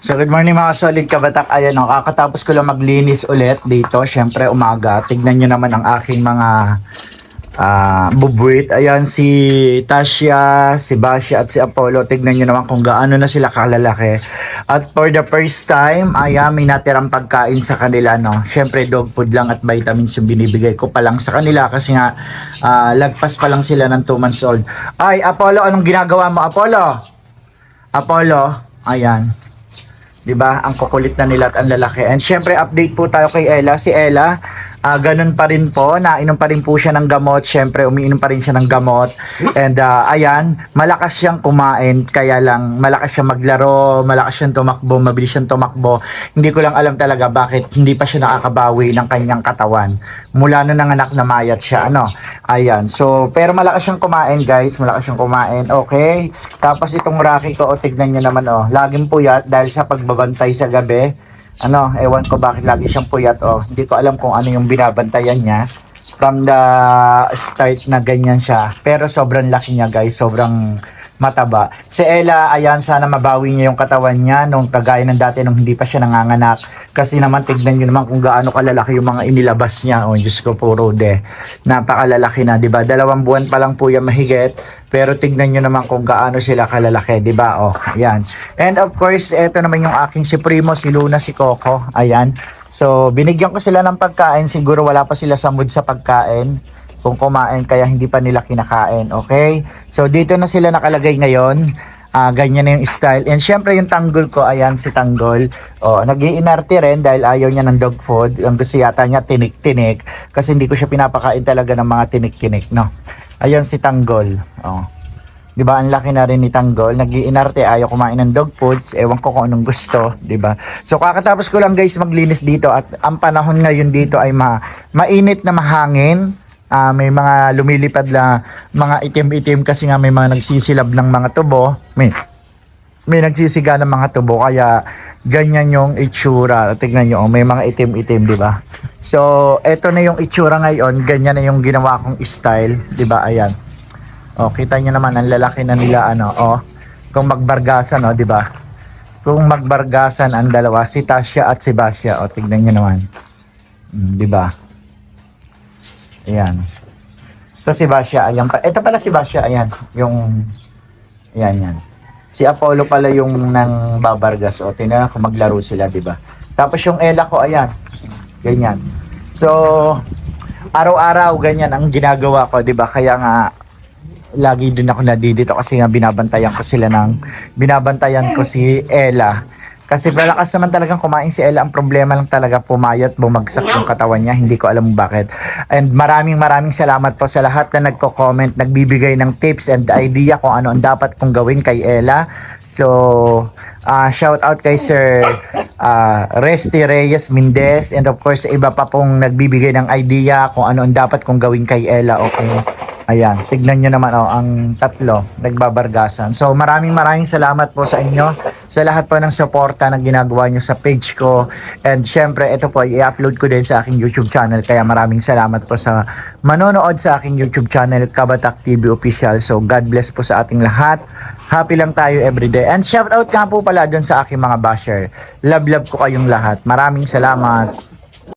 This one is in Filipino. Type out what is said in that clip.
So good morning mga solid kabatak. Ayan, no, kakatapos ko lang maglinis ulit dito. Siyempre umaga. Tignan nyo naman ang aking mga ah bubuit. Ayan si Tasha, si Basha at si Apollo. Tignan nyo naman kung gaano na sila kalalaki. At for the first time, ayan, may natirang pagkain sa kanila. No? Siyempre dog food lang at vitamins yung binibigay ko pa lang sa kanila kasi nga ah, lagpas pa lang sila ng 2 months old. Ay, Apollo, anong ginagawa mo, Apollo? Apollo, ayan. 'di ba? Ang kukulit na nila at ang lalaki. And syempre update po tayo kay Ella. Si Ella, ah ganun pa rin po, nainom pa rin po siya ng gamot. Syempre umiinom pa rin siya ng gamot. And ah, ayan, malakas siyang kumain kaya lang malakas siyang maglaro, malakas siyang tumakbo, mabilis siyang tumakbo. Hindi ko lang alam talaga bakit hindi pa siya nakakabawi ng kanyang katawan. Mula nung nanganak na mayat siya, ano. Ayan. So, pero malakas siyang kumain, guys. Malakas siyang kumain. Okay. Tapos itong Rocky ko, o tignan niyo naman, oh. Laging puyat dahil sa pagbabantay sa gabi. Ano, ewan ko bakit lagi siyang puyat, oh. Hindi ko alam kung ano yung binabantayan niya. From the start na ganyan siya. Pero sobrang laki niya, guys. Sobrang mataba. Si Ella, ayan, sana mabawi niya yung katawan niya nung kagaya ng dati nung hindi pa siya nanganganak. Kasi naman, tignan niyo naman kung gaano kalalaki yung mga inilabas niya. Oh, Diyos ko po, Rode. Napakalalaki na, di ba? Dalawang buwan pa lang po yan mahigit. Pero tignan nyo naman kung gaano sila kalalaki, di ba? Oh, ayan. And of course, eto naman yung aking si Primo, si Luna, si Coco. Ayan. So, binigyan ko sila ng pagkain. Siguro wala pa sila sa mood sa pagkain kung kumain kaya hindi pa nila kinakain. Okay? So, dito na sila nakalagay ngayon. Ah, ganyan na yung style. And syempre yung tanggol ko, ayan si tanggol. Oh, nag-iinarte rin dahil ayaw niya ng dog food. Ang gusto yata niya tinik-tinik kasi hindi ko siya pinapakain talaga ng mga tinik-tinik, no. Ayan si tanggol. Oh. 'Di ba? Ang laki na rin ni Tanggol. Nag-iinarte, ayaw kumain ng dog foods. Ewan ko kung anong gusto, 'di ba? So kakatapos ko lang guys maglinis dito at ang panahon ngayon dito ay ma mainit na mahangin. Ah, may mga lumilipad na mga itim-itim kasi nga may mga nagsisilab ng mga tubo. May may nagsisiga ng mga tubo kaya ganyan yung itsura. Tingnan nyo, oh, may mga itim-itim, di ba? So, eto na yung itsura ngayon. Ganyan na yung ginawa kong style, di ba? Ayan. Oh, kita nyo naman, ang lalaki na nila, ano, oh. Kung magbargasan, oh, di ba? Kung magbargasan ang dalawa, si Tasha at si Basha, oh, tignan nyo naman. Mm, di ba? Ayan. Ito si Basha, ayan. Ito pala si Basha, ayan. Yung, ayan, yan. Si Apollo pala yung nang babargas. O, tina kung maglaro sila, di ba? Tapos yung Ella ko, ayan. Ganyan. So, araw-araw, ganyan ang ginagawa ko, di ba? Kaya nga, lagi din ako nadidito kasi nga binabantayan ko sila ng, binabantayan ko si Ella. Kasi malakas naman talagang kumain si Ella. Ang problema lang talaga pumayat, bumagsak yung katawan niya. Hindi ko alam bakit. And maraming maraming salamat po sa lahat na nagko-comment, nagbibigay ng tips and idea kung ano ang dapat kong gawin kay Ella. So, ah shout out kay Sir ah Resty Reyes Mendez and of course iba pa pong nagbibigay ng idea kung ano ang dapat kong gawin kay Ella. Okay. Ayan, tignan nyo naman oh, ang tatlo nagbabargasan. So maraming maraming salamat po sa inyo sa lahat po ng suporta na ginagawa nyo sa page ko. And syempre, ito po, i-upload ko din sa aking YouTube channel. Kaya maraming salamat po sa manonood sa aking YouTube channel, Kabatak TV Official. So God bless po sa ating lahat. Happy lang tayo everyday. And shout out nga po pala dun sa aking mga basher. Love love ko kayong lahat. Maraming salamat.